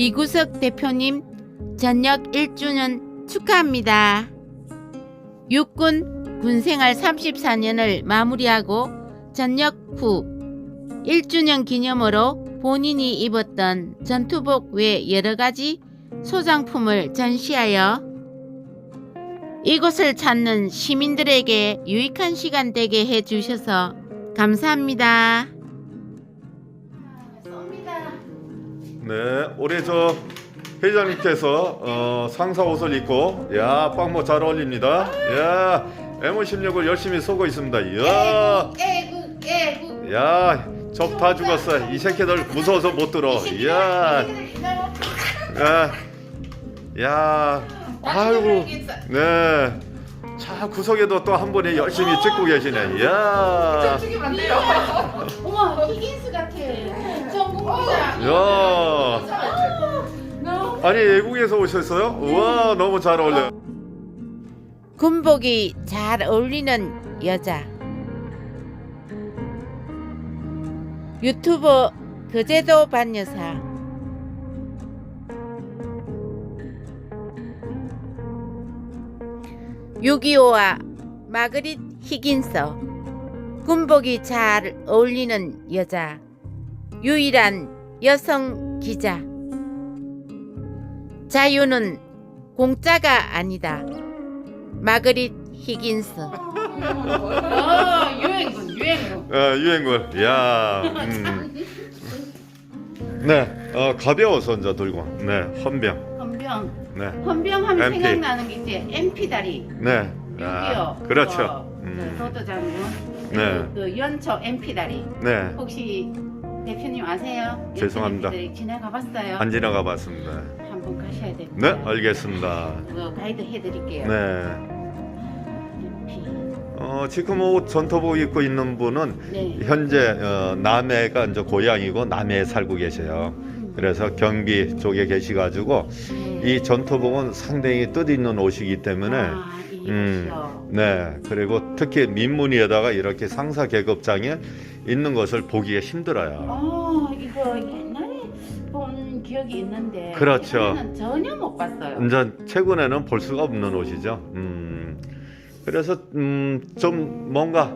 이구석 대표님 전역 1주년 축하합니다. 육군 군생활 34년을 마무리하고 전역 후 1주년 기념으로 본인이 입었던 전투복 외 여러 가지 소장품을 전시하여 이곳을 찾는 시민들에게 유익한 시간 되게 해 주셔서 감사합니다. 네, 올해 저 회장님께서 어, 상사 옷을 입고 야 빵모 잘 어울립니다. 야 M16을 열심히 쏘고 있습니다. 야, 애국 애국 야, 접다 죽었어. 이 새끼들 무서워서 못 들어. 야, 야, 야, 아이고, 네. 자 구석에도 또 한 분이 열심히 찍고 계시네. 야, 어머 히긴스 같아. 전국기자. 야. 아니 외국에서 오셨어요? 우와 너무 잘 어울려. 군복이 잘 어울리는 여자. 유튜버 그제도 반 여사. 유기오와 마그릿 히긴서. 군복이 잘 어울리는 여자. 유일한 여성 기자. 자유는 공짜가 아니다. 마그릿 히긴스. 어, 유행군, 유행군. 어, 유행군. 야. 음. 네. 어, 가벼워서 이제 들고. 네. 헌병. 헌병. 네. 헌병 하면 MP. 생각나는 게 이제 MP 다리. 네. 6.25. 아, 그렇죠. 음. 도도 장군. 네. 그 연초 MP 다리. 네. 혹시 대표님 아세요? 죄송합니다. MP 다리 지나가 봤어요? 안 지나가 봤습니다. 가셔야 됩니다. 네, 알겠습니다. 그거 가이드 해드릴게요. 네. MP. 어, 지금 옷 전투복 입고 있는 분은 네. 현재 어, 남해가 이제 고향이고 남해에 살고 계세요. 그래서 경기 쪽에 계시가지고 네. 이 전투복은 상당히 뜻 있는 옷이기 때문에 아, 이 음. 네 그리고 특히 민무늬에다가 이렇게 상사 계급장에 있는 것을 보기가 힘들어요. 어, 이거 본 기억이 있는데. 그렇죠. 이번에는 전혀 못 봤어요. 이제 최근에는 볼 수가 없는 옷이죠. 음, 그래서 음, 좀 뭔가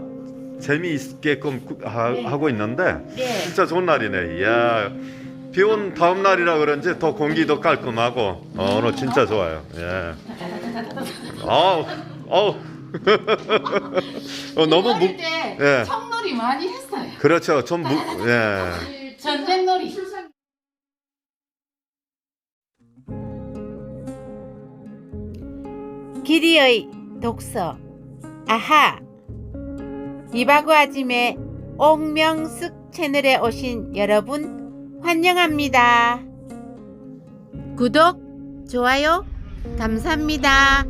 재미있게끔 꾸- 하, 네. 하고 있는데 네. 진짜 좋은 날이네. 이야. 비온 다음 날이라 그런지 더 공기도 깔끔하고 어, 오늘 진짜 좋아요. 예. 어우, 어우. 어, 너무 무, 어릴 때 예. 청놀이 많이 했어요. 그렇죠. 좀 무, 예. 전쟁놀이. 길이의 독서. 아하! 이바구 아짐의 옥명숙 채널에 오신 여러분 환영합니다. 구독 좋아요 감사합니다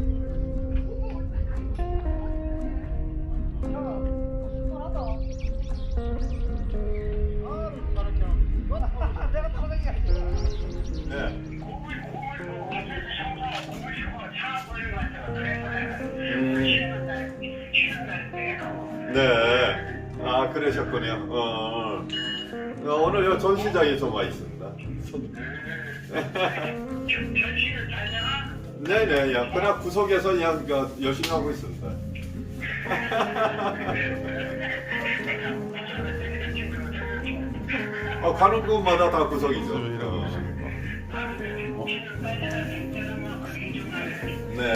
네. 아 그러셨군요. 어. 어, 오늘 요 전시장에 좀 와 있습니다. 네네, 야, 그냥 구석에서 그냥 그, 열심히 하고 있습니다. 어, 가는 곳마다 다 구석이죠. 어. 네.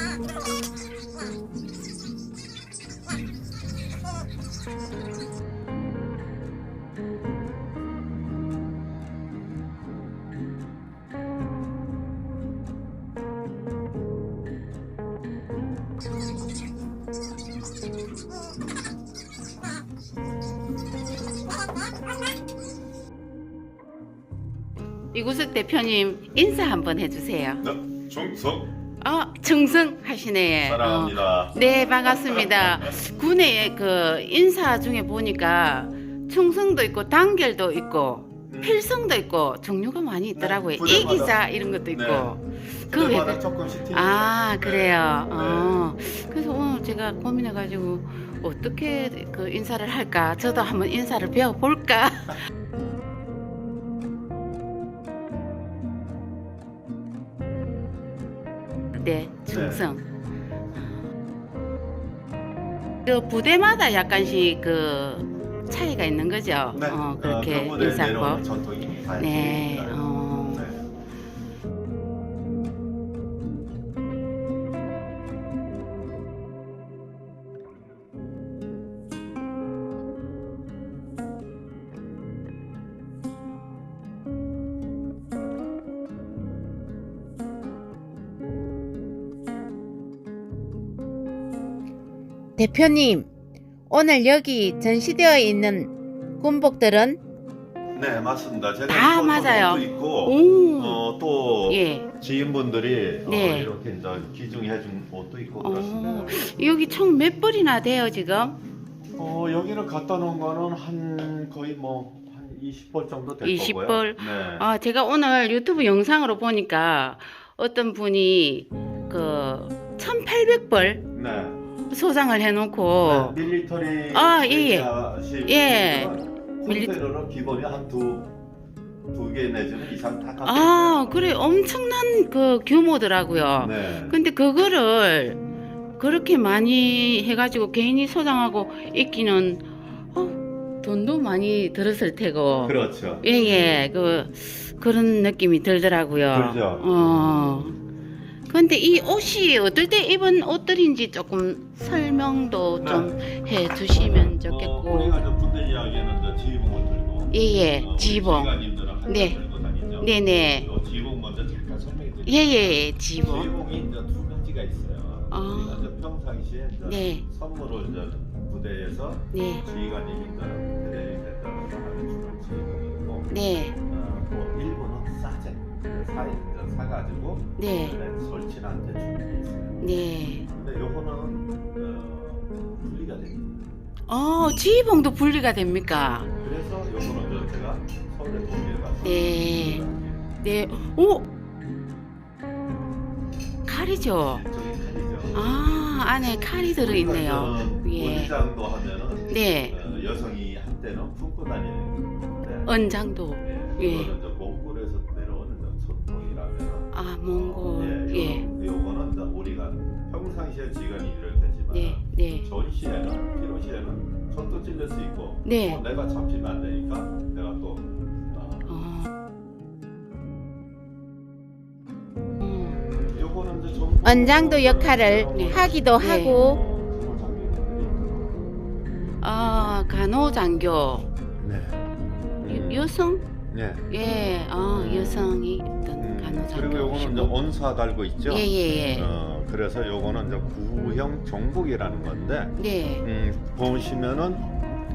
이구석 대표님 인사 한번 해주세요. 네, 중성 어, 충성 하시네. 사랑합니다. 어, 네, 반갑습니다. 군의 그 인사 중에 보니까 충성도 있고 단결도 있고 필성도 있고 종류가 많이 있더라고요. 네, 부대마다. 이기사 이런 것도 있고. 그 외. 그때마다 조금씩. 아 네. 그래요. 네. 어. 그래서 오늘 제가 고민해가지고 어떻게 그 인사를 할까? 저도 한번 인사를 배워볼까? 때 충성. 그 부대마다 약간씩 그 차이가 있는 거죠. 네. 어, 그렇게 인사법. 전통이 다 네. 어. 대표님, 오늘 여기 전시되어 있는 군복들은 네, 맞습니다. 제가 다 입었던 맞아요. 있고 오. 어, 또 예. 지인분들이 네. 어, 이렇게 이제 기증해 준 옷도 있고 어, 그렇습니다. 여기 총 몇 벌이나 돼요 지금? 어, 여기를 갖다 놓은 거는 한 거의 뭐 한 20벌 정도 될 20 거고요. 벌? 네. 아 제가 오늘 유튜브 영상으로 보니까 어떤 분이 그 1,800벌 네. 소장을 해놓고 네, 밀리터리 아, 예, 예. 예. 분들은 콘테이너로 기본이 한두두 개 내지는 이상 다 갖고 아 그래 엄청난 그 규모더라고요. 네. 근데 그거를 그렇게 많이 해가지고 개인이 소장하고 있기는 어, 돈도 많이 들었을 테고 그렇죠. 예예 그 그런 느낌이 들더라고요. 그렇죠. 어. 근데 이 옷이 어떨 때 입은 옷들인지 조금 설명도 좀 해 주시면 어, 좋겠고. 우리가 저 군대 이야기에는 저 지휘봉을 들고 예 예 어, 우리 지봉. 지휘관님들은 항상 네. 들고 다니죠. 네네. 어, 지휘봉 먼저 잠깐 설명해 드릴게요. 예 예 지봉. 지휘봉이 이제 두 가지가 있어요. 아. 우리가 이제 평상시에 이제 네. 선물을 이제 부대에서 네. 지휘관님들은 대대에 따라서 주는 지휘봉이고 네. 어, 또 일부는 싸제 사 이제 사가지고 네. 네, 설치한테 있어요. 네. 근데 요거는 어, 분리가 됩니다. 어 지봉도 분리가 됩니까? 그래서 요거는 저 제가 서울에 도미에 가서 네. 네. 오 칼이죠. 아 안에 칼이 들어있네요. 저는 예. 원장도 하면은 네. 어, 여성이 한때는 품고 다니는 언장도. 예, 예. 몽골. 예, 예. 요, 요거는 이제 우리가 평상시에 지간이 이럴 테지만 네. 네. 전시에는 필요시에는 손도 찔릴 수 있고 네. 어, 내가 잡히면 안 되니까 내가 또 어, 어. 음. 언장도 역할을 네. 하기도 네. 하고 아 간호장교 네. 여, 여성? 네. 예. 아 여성이 있던 그리고 요거는 이제 온사 달고 있죠. 예예예. 어, 그래서 요거는 이제 구형 정복이라는 건데 네. 음, 보시면은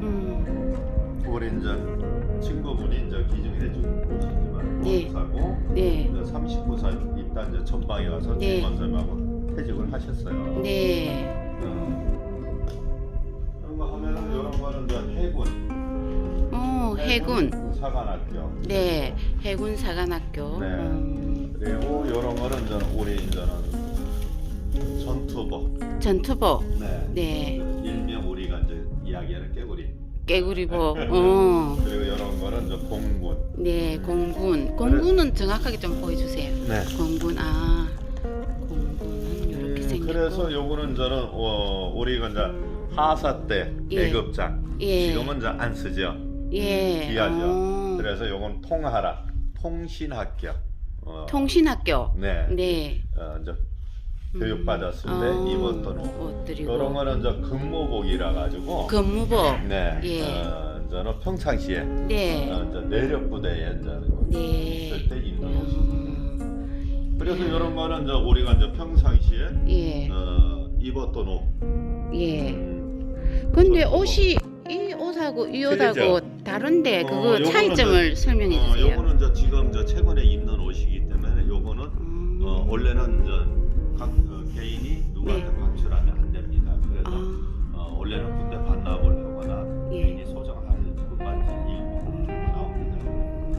음. 우리 이제 친구분이 이제 기증해준 곳이지만 네. 사고 네. 39살 있다 이제 전방에 가서 네. 주임원장하고 퇴직을 하셨어요. 네. 음. 그런 거 하면은 이런 거는 이제 해군, 어 해군. 사관학교 네. 해군 사관학교. 네. 음. 그리고 이런 거는 이제 우리 이제는 전투복, 전투복. 네. 네. 일명 우리가 이제 이야기하는 깨구리. 깨구리복. 어. 그리고 이런 거는 이제 공군. 네. 공군. 공군은 정확하게 좀 보여주세요. 네. 공군. 아. 공군은 이렇게 음, 생겼고. 그래서 요거는 저는 어, 우리가 이제 하사 때 예. 계급장 예. 지금은 이제 안 쓰죠. 예. 귀하죠. 어. 그래서 요건 통하라 통신학교. 어, 통신학교. 네. 네. 어, 이제 교육 받았을 때 어, 입었던 옷. 옷들이고. 이런 거는 이제 근무복이라 가지고. 근무복. 네. 예. 어, 저는 평상시에 네. 어, 이제 내력 부대에 이제 네. 있을 때 입는. 음, 그래서 이런 거는 이제 우리가 이제 평상시에 예. 어, 입었던 옷. 예. 음, 근데. 옷이 이 옷하고 이? 옷하고 다른데 어, 그거 요거는 차이점을 이제- 설명해 어, 주세요. 요거는 이제 지금 저 최근에 입는 원래는 이제 각 어, 개인이 누구한테 네. 방출하면 안 됩니다. 그래서 아, 어, 원래는 군대 반납을 하거나 예. 개인이 소장할 뿐만 일부 나옵니다.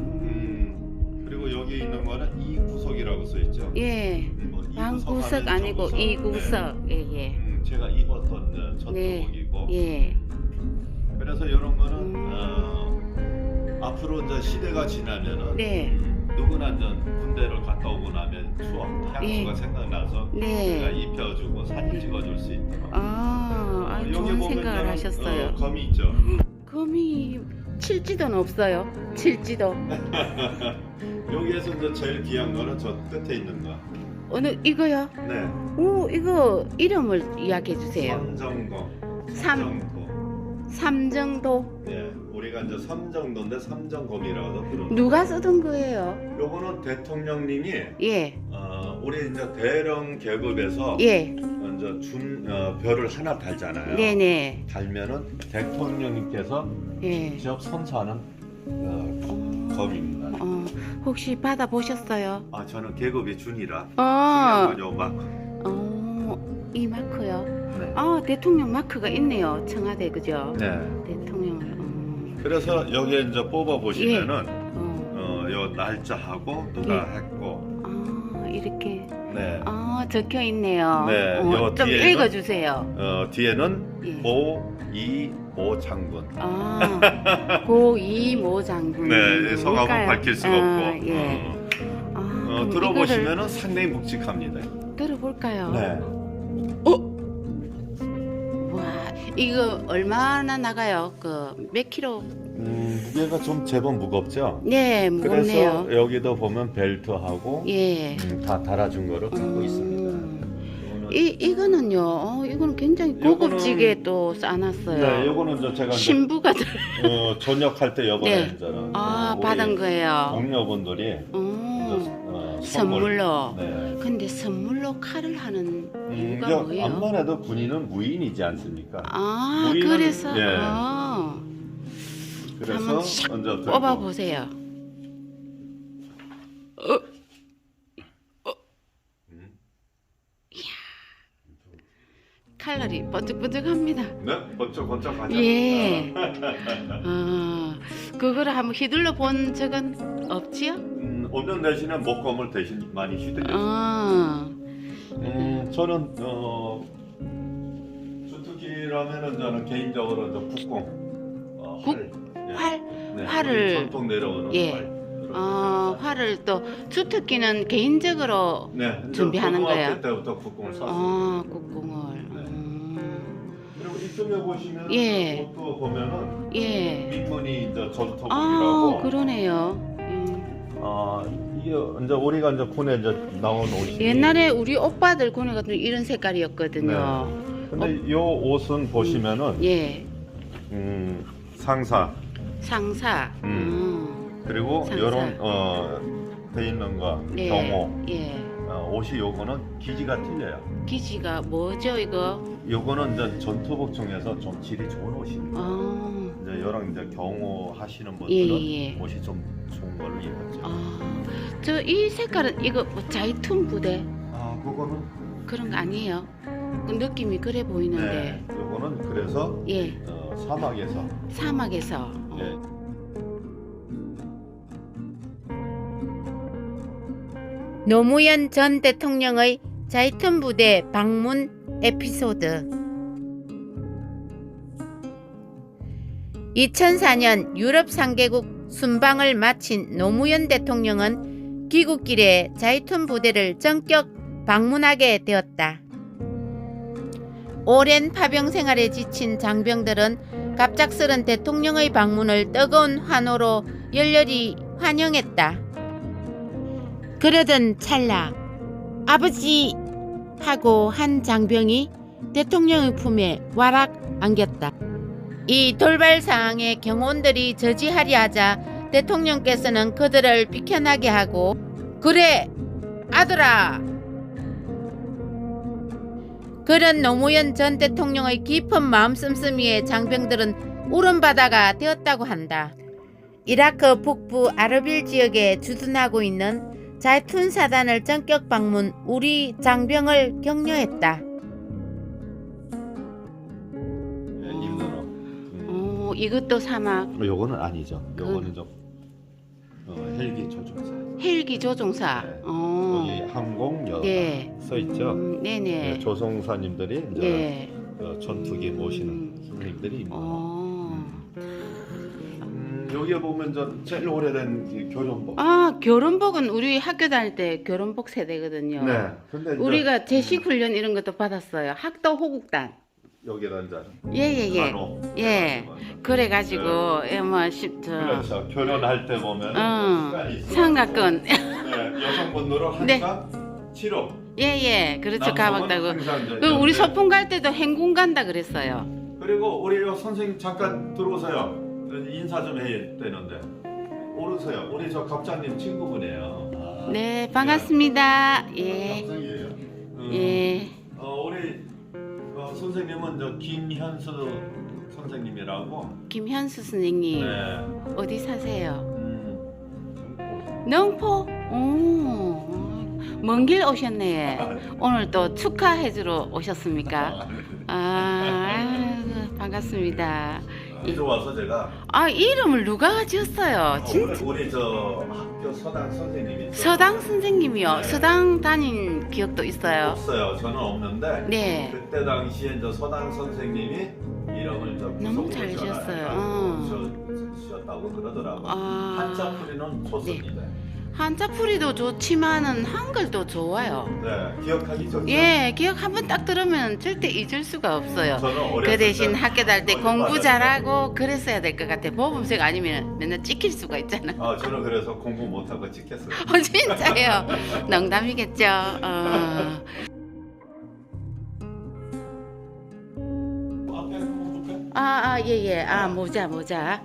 음, 그리고 여기 있는 거는 이 구석이라고 써 있죠. 예. 뭐이 방구석 아니고. 이 구석. 예, 네. 예. 음, 제가 입었던 어, 전투복이고 예. 그래서 이런 거는 음. 어, 앞으로 이제 시대가 지나면은 네. 음, 누구나 이제 군대를 갔다 오고 나면 추억 향수가 예. 생각나서 네. 제가 입혀주고 사진 찍어줄 수 있도록. 아, 아 여기 좋은 생각을 하셨어요. 어, 검이 있죠. 검이 칠지도는 없어요. 칠지도. 여기에서 이제 제일 귀한 거는 저 끝에 있는 거. 어느 이거요? 네. 오 이거 이름을 이야기해 주세요. 삼정검. 삼 삼정도. 삼정도 네. 우리가 이제 삼정도인데 삼정검이라고도 부르는. 누가 쓰던 거예요? 요거는 대통령님이 예, 어, 우리 이제 대령 계급에서 예, 이제 준 어, 별을 하나 달잖아요. 네네, 달면은 대통령님께서 예. 직접 선사하는 어, 어, 검입니다. 어, 혹시 받아 보셨어요? 아 저는 계급이 준이라 어, 건요 마크. 어, 이 마크요. 네. 아 대통령 마크가 있네요. 청와대 그죠? 네. 대통령을. 어, 그래서 여기에 이제 뽑아 보시면은 어, 어, 요 날짜하고 누가 예. 했고, 아 이렇게. 네. 아 적혀 있네요. 네, 어, 요좀 뒤에는- 읽어주세요. 어, 뒤에는 예. 모, 이, 모 장군. 아, 고이모 장군. 네, 성함은? 밝힐 수가 아, 없고. 예. 어, 아, 어, 그럼 들어보시면은 상당히 묵직합니다. 이거를 들어볼까요? 네. 이거 얼마나 나가요? 그 몇 킬로? 음, 무게가 좀 제법 무겁죠? 네, 무겁네요. 그래서 여기도 보면 벨트하고 예. 음, 다 달아준 거를 갖고 있습니다. 음, 이거는- 이 이거는요. 어, 이거는 굉장히 요거는- 고급지게 또 싸놨어요. 네, 요거는 저 제가 이제, 신부가 들. 어, 전역할 때 요번에 네. 이제는 아, 우리 받은 거예요. 동료분들이 이제, 어, 어, 선물. 선물로. 네. 근데 선물로 칼을 하는 음, 이유가 저 뭐예요? 해도 군인은 무인이지 않습니까? 아, 우리는- 그래서 예. 아, 그래서 한번 샥 먼저 들고. 뽑아 보세요. 음. 칼날이 번쩍번쩍합니다. 네, 번쩍 번쩍 하죠. 예. 아, 그거를 한번 휘둘러 본 적은 없지요? 음, 없는 대신에 목검을 대신 많이 휘둘렸어요. 아, 음, 저는 어, 주특기라면은 저는 개인적으로 저 북공, 어, 국- 활, 예. 활, 네, 활을- 우리 전통 내려오는 예. 활. 아, 활을 또 주특기는 개인적으로 네, 이제 준비하는 고등학교 거예요? 때부터 국공을 쐈어요. 아, 국궁을. 네. 음, 그리고 이쪽에 보시면 예. 옷도 보면은 예. 밑문이 이제 전투복이라고. 아, 그러네요. 음. 아, 이게 이제 우리가 이제 군에 이제 나온 옷이. 옛날에 우리 오빠들 군에 같은 이런 색깔이었거든요. 근데 이 옷은 보시면은 예. 음, 상사 상사. 음. 음. 그리고 상사. 이런 어 돼 있는 거 예. 경호 예. 어, 옷이 요거는 기지가 틀려요. 기지가 뭐죠, 이거? 요거는 이제 전투복 중에서 좀 질이 좋은 옷입니다. 아. 이제 이런 이제 경호 하시는 분들은 예, 예. 옷이 좀 좋은 걸로 입었죠. 아. 저 이 색깔은 이거 뭐 자이툰 부대 아, 그거는 그런 거 아니에요? 그 느낌이 그래 보이는데. 네, 요거는 그래서 예. 어, 사막에서 사막에서. 어. 예, 노무현 전 대통령의 자이툰 부대 방문 에피소드 2004년 유럽 상개국 순방을 마친 노무현 대통령은 귀국길에 자이툰 부대를 전격 방문하게 되었다. 오랜 파병 생활에 지친 장병들은 갑작스런 대통령의 방문을 뜨거운 환호로 열렬히 환영했다. 그러던 찰나 아버지 하고 한 장병이 대통령의 품에 와락 안겼다. 이 돌발 상황에 경호원들이 저지하려 하자 대통령께서는 그들을 비켜나게 하고 그래 아들아 그런 노무현 전 대통령의 깊은 마음 씀씀이에 장병들은 울음바다가 되었다고 한다. 이라크 북부 아르빌 지역에 주둔하고 있는 자이툰 사단을 전격 방문 우리 장병을 격려했다. 음. 어, 이것도 사막 어, 요거는 아니죠. 그 요거는 좀 어, 헬기 조종사. 헬기 조종사. 네. 어. 거기 항공 여 네. 써 있죠. 음, 네네. 네, 조종사님들이 이제 네. 어, 전투기 모시는 음. 선생님들이 거. 어. 음, 여기에 보면 저 제일 오래된 이 교련복. 아 결혼복은 우리 학교 다닐 때 결혼복 세대거든요. 네. 근데 이제 우리가 제식 훈련 이런 것도 받았어요. 학도 호국단. 여기다 이제 예예예. 간호. 예. 그래 가지고 예뭐 십저 그렇죠. 결혼할 때 보면 어, 시간이 있어. 상가권. 네, 여성분들은 네. 항상 7호. 예예. 그렇죠 가봤다고. 그 우리. 소풍 갈 때도 행군 간다 그랬어요. 그리고 우리 요 선생님 잠깐 들어오세요. 인사 좀 해야 되는데. 오르세요. 우리 저 갑장님 친구분이에요. 아, 네 반갑습니다. 예. 갑장이에요. 음, 예. 어, 우리 어, 선생님은 저 김현수 선생님이라고. 김현수 선생님 네. 어디 사세요? 음. 오. 먼길 오셨네. 오늘 또 축하해주러 오셨습니까? 아, 반갑습니다. 이제 와서 제가 아 이름을 누가 지었어요? 어, 진 우리, 우리 저 학교 서당 선생님이. 서당 선생님이요. 네. 서당 다닌 기억도 있어요. 없어요. 저는 없는데 네. 그때 당시에 저 서당 선생님이 이름을 저 너무 잘 지었어요. 지어놔요. 어. 저- 지었다고 그러더라고. 아. 한자 풀이는 좋습니다. 한자풀이도 좋지만은 한글도 좋아요. 네, 기억하기 좋죠. 예, 기억 한번 딱 들으면 절대 잊을 수가 없어요. 저는 그 어렸을 대신 때 학교 다닐 때 공부? 잘하고 그랬어야 될 것 같아. 모범생 아니면 맨날 찍힐 수가 있잖아. 아, 저는 그래서 공부 못하고 찍혔어요. 어, 진짜예요. 농담이겠죠. 어. 앞에 한번 볼까요? 아, 아, 예, 예. 아, 모자, 모자.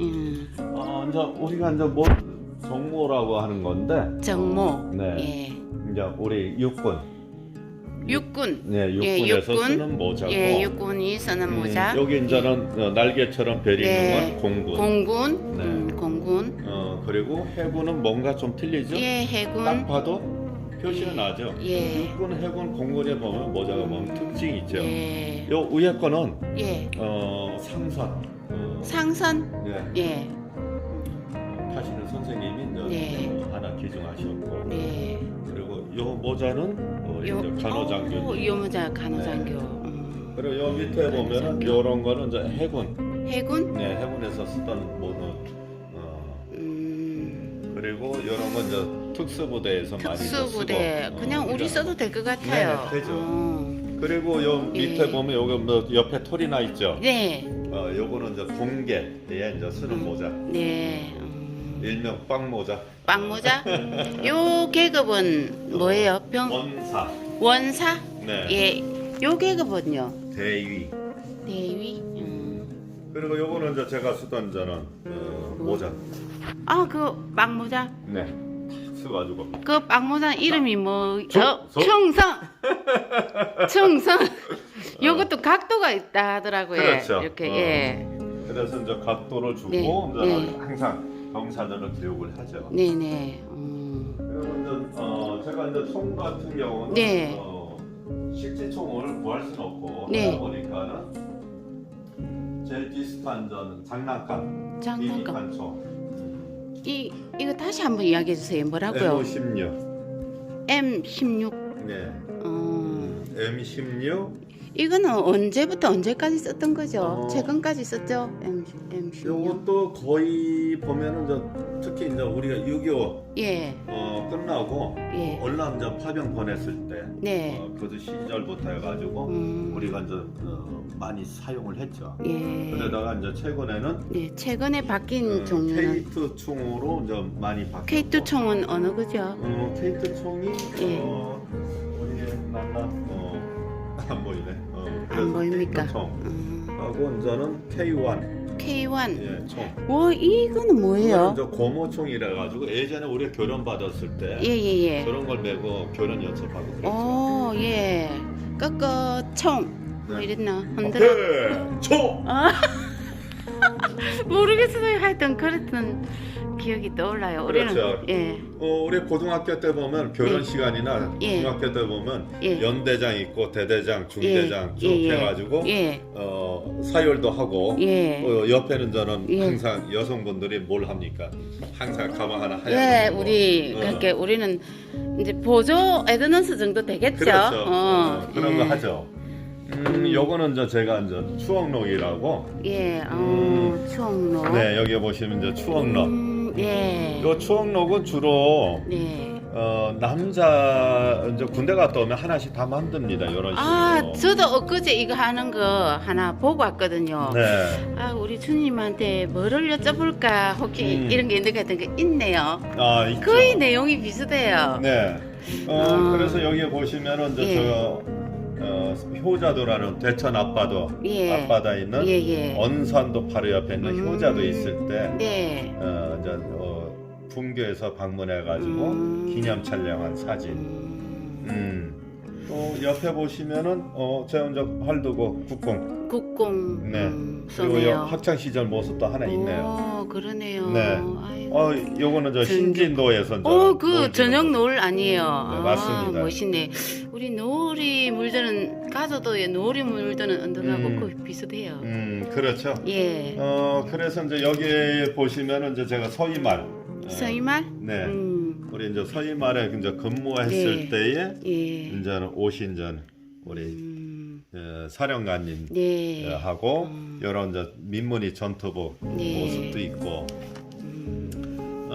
음, 어, 이제 우리가 이제 뭐 정모라고 하는 건데, 정모. 네. 예. 이제 우리 육군, 육군. 네, 예, 육군에서 육군. 쓰는 모자고, 예, 육군이 쓰는 음, 모자. 여기 이제는 어, 날개처럼 별이 예. 있는 건 공군. 공군. 네. 음, 공군. 어 그리고 해군은 뭔가 좀 틀리죠? 예, 딱 해군. 봐도 표시는 나죠. 예. 육군, 해군, 공군에 보면 모자가 보면 특징이 있죠. 예. 요 위에 거는 예. 어 상선. 어, 상선. 네. 예. 하시는 선생님이 이제 네. 어, 하나 기증하셨고 네. 그리고 요 모자는 어, 이제 어, 간호장교. 요 모자 간호장교. 네. 음. 그리고 요 밑에 보면은 간호장교. 요런 거는 이제 해군. 해군. 네, 해군에서 쓰던 뭐 어, 음. 그리고 요런 건 이제 특수부대에서 많이 특수부대 어, 그냥 우리 써도 될 것 같아요. 네, 되죠. 어. 그리고 요 밑에 예. 보면 요거 뭐 옆에 털이 나 있죠. 네, 어, 요거는 이제 공개에 이제 쓰는 음. 모자. 네. 음. 일명 빵 모자. 빵 모자. 요 계급은 뭐예요? 병 원사. 원사? 네. 예. 요 계급은요? 대위. 대위. 음. 그리고 요거는 이제 제가 쓰던 저는 어, 모자. 아, 그 빵 모자. 네. 써가지고. 그 빵 모자 이름이 뭐? 저- 어, 저- 충성. 충성. 요것도 각도가 있다 하더라고요. 그렇죠. 이렇게 어. 예. 그래서 이제 각도를 주고 네, 이제 네. 항상 병사들을 교육을 하죠. 네, 네. 음. 그리고 이제 어, 제가 이제 총 같은 경우는 네. 어, 실제 총을 구할 수는 없고 네. 하다 보니까는 제일 비슷한 저는 장난감, 장난감. 총. 이 이거 다시 한번 이야기해 주세요. 뭐라고요? M16. M16. 네. 어. M16. 이거는 언제부터 언제까지 썼던 거죠? 어. 최근까지 썼죠? M M16. 요것도 거의 보면은 저 특히 이제 우리가 6.25 예. 어, 끝나고 예. 월남 전 파병 보냈을 때 네. 어, 그 시절부터 해가지고 음. 우리가 이제 어, 많이 사용을 했죠. 예. 그러다가 이제 최근에는 네, 최근에 바뀐 어, 종류는 K2 총으로 이제 많이 바뀌었고 K2 총은 어느 거죠? 어, K2 총이 예. 어, 어디에 났나? 어, 안 보이네. 그래서 보입니까? K2 총 음. 하고 이제는 K1 K1. 예, 총. 와, 이거는 뭐예요? 이제 고모총이라 가지고 예전에 우리가 교련 받았을 때 예, 예, 예. 그런 걸 메고 교련 연습하고 그랬죠. 오, 예. 꺾어 총. 뭐 네. 이랬나? 흔들어. 오케이, 총. 아. 모르겠어요. 하여튼 그랬던 기억이 떠올라요. 우리는 그렇죠. 예. 어, 우리 고등학교 때 보면 교련 네. 시간이나 예. 중학교 때 보면 예. 연대장 있고 대대장, 중대장 예, 쭉 예, 예. 해가지고 예. 어, 사열도 하고 예. 어, 옆에는 저는 예. 항상 여성분들이 뭘 합니까? 항상 가방 하나 하얀 예, 거. 우리 어. 그렇게 우리는 이제 보조 에드넌스 정도 되겠죠. 그렇죠. 어, 어, 그런 예. 거 하죠. 음, 요거는 이제 제가 이제 추억록이라고. 예, 어, 음. 추억록. 네, 여기 보시면 이제 추억록. 음, 예. 요 추억록은 주로 네. 어, 남자 이제 군대 갔다 오면 하나씩 다 만듭니다. 이런 식으로. 아, 저도 엊그제 이거 하는 거 하나 보고 왔거든요. 네. 아, 우리 주님한테 뭐를 여쭤볼까 혹시 음. 이런 게 있는 것 같은 게 있네요. 아, 있죠. 거의 내용이 비슷해요. 네. 어, 아. 그래서 여기 보시면은 이제 예. 저 어, 효자도라는 대천 앞바도 예. 앞바다에 있는 예, 예. 언산도 바로 옆에 있는 음. 효자도 있을 때 네. 어, 이제 어, 분교에서 방문해 가지고 음. 기념 촬영한 사진. 음, 음. 또 옆에 보시면은 어, 이제 활두고 국공 국공 네. 음, 그리고 요. 학창 시절 모습도 하나 있네요. 오, 그러네요. 네. 아이고. 어, 요거는 저 신진도에서 이제 어, 그 저녁 거. 노을 아니에요. 네, 아, 맞습니다. 멋있네. 우리 노을이 물드는 가조도의 노을이 물드는 언덕하고 음. 거의 비슷해요. 음, 그렇죠. 예. 어 그래서 이제 여기 보시면은 이제 제가 서이말 어, 서이말? 네 음. 우리 이제 서이말에 이제 근무했을 네. 때에 예. 이제는 오신 전 우리 음. 어, 사령관님 네. 어, 하고 음. 이런 이제 민문이 전투부 네. 모습도 있고 음.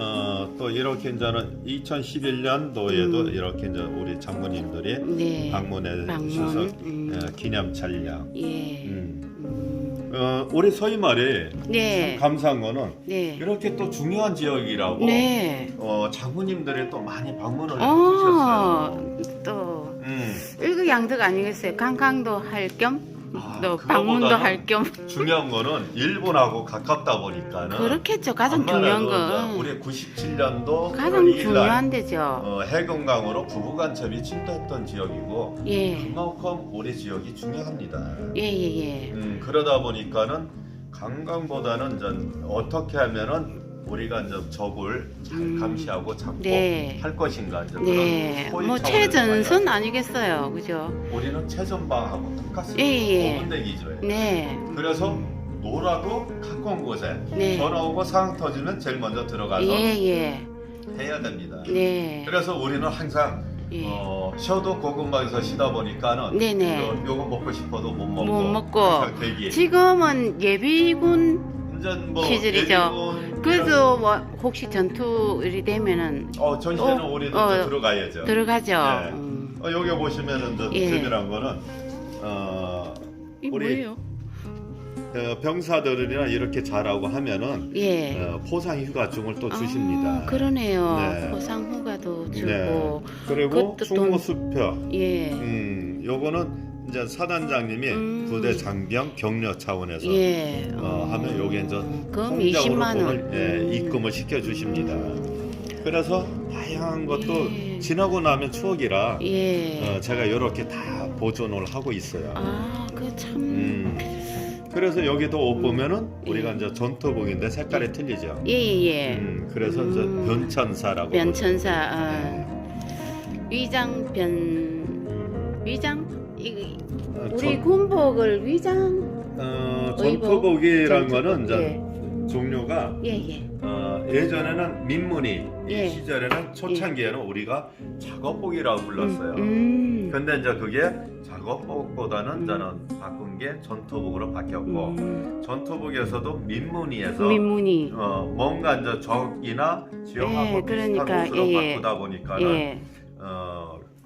어, 또 이렇게 이제는 2011년도에도 음. 이렇게 이제 우리 장모님들이 네. 방문해 방문. 주셔서 음. 어, 기념 촬영. 예. 음. 음. 어, 우리 서이말이 네. 참 감사한 거는 네. 이렇게 또 중요한 지역이라고 네. 어, 장모님들이 또 많이 방문을 해주셨어요. 어, 또 음, 일극양득 아니겠어요? 관광도 할 겸, 아, 또 그거보다는 방문도 할 겸. 중요한 거는 일본하고 가깝다 보니까는 그렇겠죠. 가장 중요한 건 우리 97년도 가장 중요한 데죠. 어, 해금강으로 부부간첩이 침투했던 지역이고 예. 그만큼 우리 지역이 중요합니다. 예, 예, 예. 음, 그러다 보니까는 관광보다는 전 어떻게 하면은 우리가 이제 적을 잘 음. 감시하고 잡고 네. 할 것인가 이제 네. 그런 소위 뭐 차원에서 최전선 봐야 아니겠어요. 그죠? 우리는 최전방하고 똑같습니다. 예, 예. 오분대기죠. 네. 그래서 노라도 가까운 곳에 네. 전화 오고 상황 터지면 제일 먼저 들어가서 예, 예. 해야 됩니다. 네. 그래서 우리는 항상 예. 어, 쉬어도 고군방에서 쉬다 보니까는 네네. 요, 요거 먹고 싶어도 못 먹고 못 먹고. 항상 대기. 지금은 예비군 완전 뭐 시절이죠. 그래서 뭐 혹시 전투일이 되면은 어 전시회는 어, 우리도 어, 들어가야죠. 들어가죠. 네. 음. 어, 여기 보시면은 저 예. 재미난 거는 어, 이 우리 뭐예요? 어, 병사들이나 이렇게 잘하고 하면은 예. 어, 포상 휴가증을 또 주십니다. 아, 그러네요. 네. 포상 후가도 주고. 네. 그리고 그것도 충무 돈- 수표. 예. 음, 요거는 이제 사단장님이 음. 부대 장병 격려 차원에서 예. 어, 하면 요게 이제 그럼 통장으로 20만 원. 돈을, 예, 음. 입금을 시켜 주십니다. 그래서 다양한 것도 예. 지나고 나면 추억이라 예. 어, 제가 이렇게 다 보존을 하고 있어요. 아, 그 참. 음. 그래서 여기도 옷 보면은 예. 우리가 이제 전투복인데 색깔이 틀리죠. 예, 예, 예. 음, 그래서 이제 음. 변천사라고. 변천사. 아. 네. 위장 변 위장 이 어, 우리 전- 군복을 위장 어, 의복, 전투복이란 전투복, 거는 이제 예. 종류가 예, 예. 어, 예전에는 민문이 예. 이 시절에는 초창기에는 우리가 작업복이라고 불렀어요. 음. 근데 이제 그게 작업복보다는 이제는 바꾼 게 전투복으로 바뀌었고 음. 전투복에서도 민문이에서 민문이 어, 뭔가 이제 적이나 지역하고 예, 그러니까, 비슷한 옷으로 예, 예. 바꾸다 보니까는 예. 어,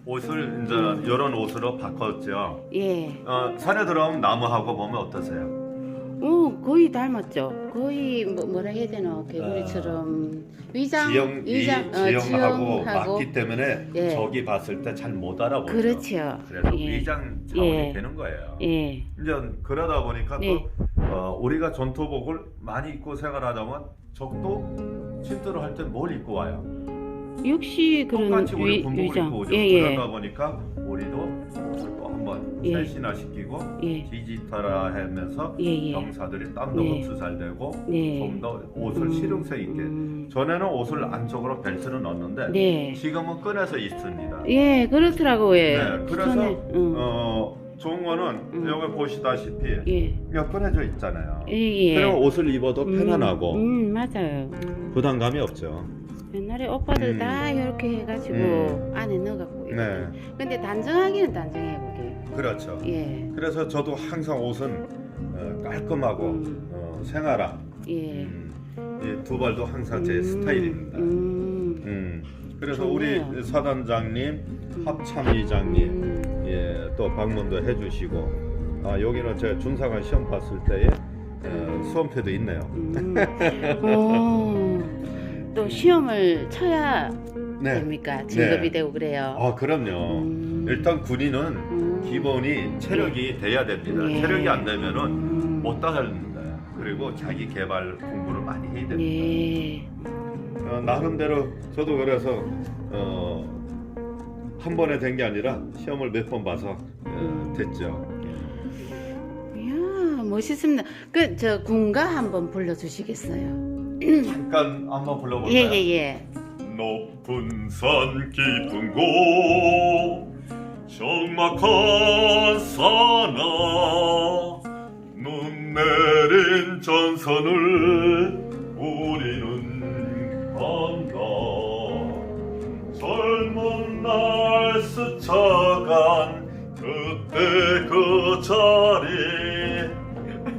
옷을 이제 이런 옷으로 바꿨죠. 예. 어, 산에 들어가면 나무하고 보면 어떠세요? 오, 거의 닮았죠. 거의 뭐, 뭐라 해야 되나 개구리처럼 위장 아, 지형, 이 위장 어, 지형하고 맞기 때문에 예. 적이 봤을 때 잘 못 알아보죠. 그렇죠. 그래서 예. 위장 차원이 예. 되는 거예요. 예. 이제 그러다 보니까 네. 또 어, 우리가 전투복을 많이 입고 생활하다면 적도 침투를 할 때 뭘 입고 와요? 역시 그런 똑같이 우리 위, 위장. 오죠. 예, 예. 그러다 보니까 우리도 옷을 또 한번 예. 셋이나 시키고 예. 디지털화 하면서 예, 예. 병사들이 땀도 네. 흡수살되고 네. 좀 더 옷을 음, 실용성 있게 음. 전에는 옷을 안쪽으로 벨트를 넣었는데 네. 지금은 꺼내서 입습니다. 예, 그렇더라고요. 예. 네, 그래서 전에, 응. 어, 좋은 거는 음. 여기 보시다시피 예. 몇 꺼내져 있잖아요. 예, 예. 그리고 옷을 입어도 음, 편안하고 음, 맞아요. 부담감이 없죠. 옛날에 오빠들 음. 다 이렇게 해가지고 음. 안에 넣어갖고. 네. 근데 단정하기는 단정해 그게. 그렇죠. 예. 그래서 저도 항상 옷은 어, 깔끔하고 음. 어, 생활화. 예. 음, 이 두발도 항상 제 음, 스타일입니다. 음. 음, 그래서 좋네요. 우리 사단장님, 합참의장님, 음. 예, 또 방문도 해주시고, 아 여기는 제가 준사관 시험 봤을 때에 어, 수험표도 있네요. 음. 오. 또 시험을 쳐야 네. 됩니까? 진급이 네. 되고 그래요. 아 그럼요. 음. 일단 군인은 음. 기본이 체력이 돼야 됩니다. 예. 체력이 안 되면은 음. 못 따라갑니다. 그리고 자기 개발 공부를 많이 해야 됩니다. 예. 어, 나름대로 저도 그래서 어, 한 번에 된 게 아니라 시험을 몇 번 봐서 어, 됐죠. 이야 멋있습니다. 그 저 군가 한번 불러주시겠어요? 잠깐 한번 불러볼까요? 예예 예. 높은 산 깊은 곳 적막한 산하 눈 내린 전선을 우리는 간다 젊은 날 스쳐간 그때 그 자리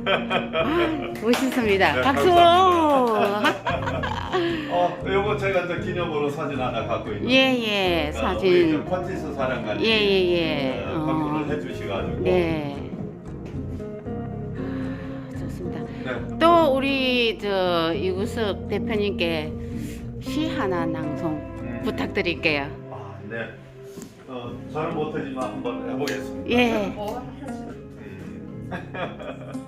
멋있습니다. 네, 박수. 어, 요거 제가 이제 기념으로 사진 하나 갖고 있는 예예 어, 우리 사진. 저 콘티스 사랑관님 예예예. 어, 방문을 해주시가지고 네. 아, 좋습니다. 네. 또 우리 저 이구석 대표님께 시 하나 낭송 음. 부탁드릴게요. 아, 네. 어, 저는 못하지만 한번 해보겠습니다. 예.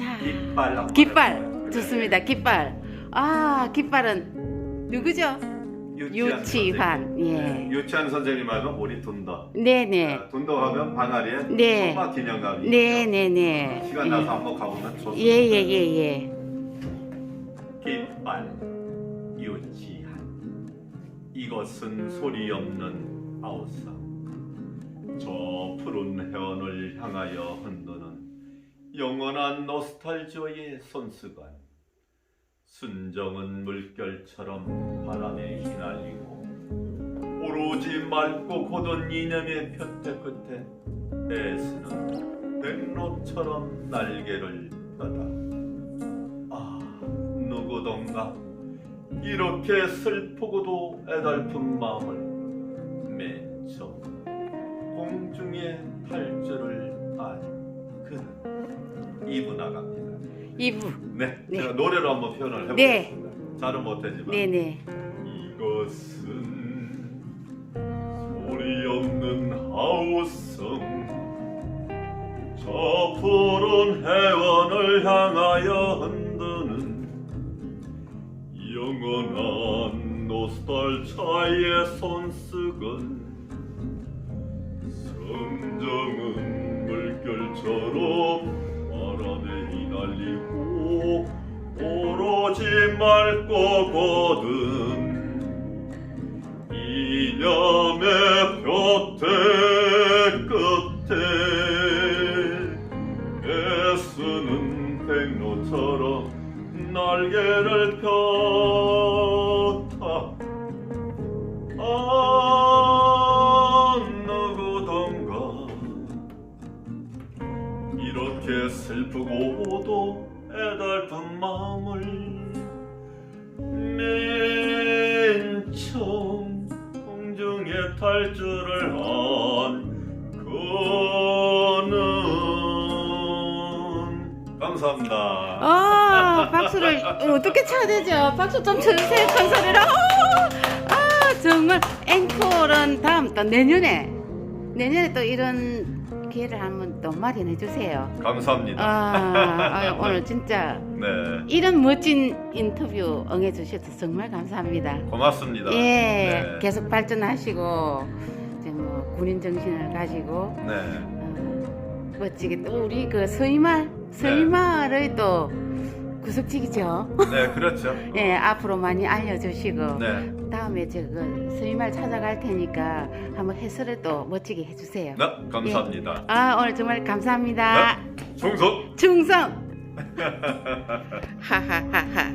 음, 자, 깃발 한번 깃발 해볼까요? 좋습니다. 깃발. 아, 깃발은 누구죠? 유치한 유치환. 선생님. 예. 네, 유치한 선생님 하면 우리 돈더. 네네. 아, 돈더 하면 방아리에 네. 엄마 기념감이 있죠. 네네네. 시간 나서 한번 가보면 좋습니다. 예예 예 예. 깃발 유치한 이것은 소리 없는 아우성 저 푸른 해원을 향하여 흔드는 영원한 노스탈지오의 손수건 순정은 물결처럼 바람에 휘날리고 오로지 맑고 고든 이념의 편태 끝에 애수는 백로처럼 날개를 펴다. 아 누구던가 이렇게 슬프고도 애달픈 마음을 맺어 공중의 탈주를 아니 2부 나갑니다. 2부. 네, 네. 제가 노래로 한번 표현을 네. 해보겠습니다. 네. 잘은 못하지만 네네. 이것은 소리 없는 하우성 저 푸른 해원을 향하여 흔드는 영원한 노스탈차의 손수건 성정은 물결처럼 휘날리고 오로지 맑고 고든. 이념의 볕대 끝에 애쓰는 백로처럼 날개를 폈 슬프고도 애달픈 마음을 맨 처음 공중에 탈 줄을 안 그는 감사합니다. 아, 박수를 어떻게 쳐야 되죠? 박수 좀 쳐주세요, 큰 소리로. 아, 정말 앵콜은 다음 또 내년에 내년에 또 이런 기회를 한번 또 마련해 주세요. 감사합니다. 아, 아유, 오늘 진짜 네, 이런 멋진 인터뷰 응해 주셔서 정말 감사합니다. 고맙습니다. 예, 네. 계속 발전하시고 이제 뭐 군인 정신을 가지고 네, 어, 멋지게 또 우리 그 서이말 서이말의 또 구석지기죠. 네, 그렇죠. 예, 앞으로 많이 알려주시고 네, 다음에 저그 서이말 찾아갈 테니까 한번 해설을 또 멋지게 해주세요. 네, 감사합니다. 아 오늘 정말 감사합니다. 충성. 충성. 하하하하.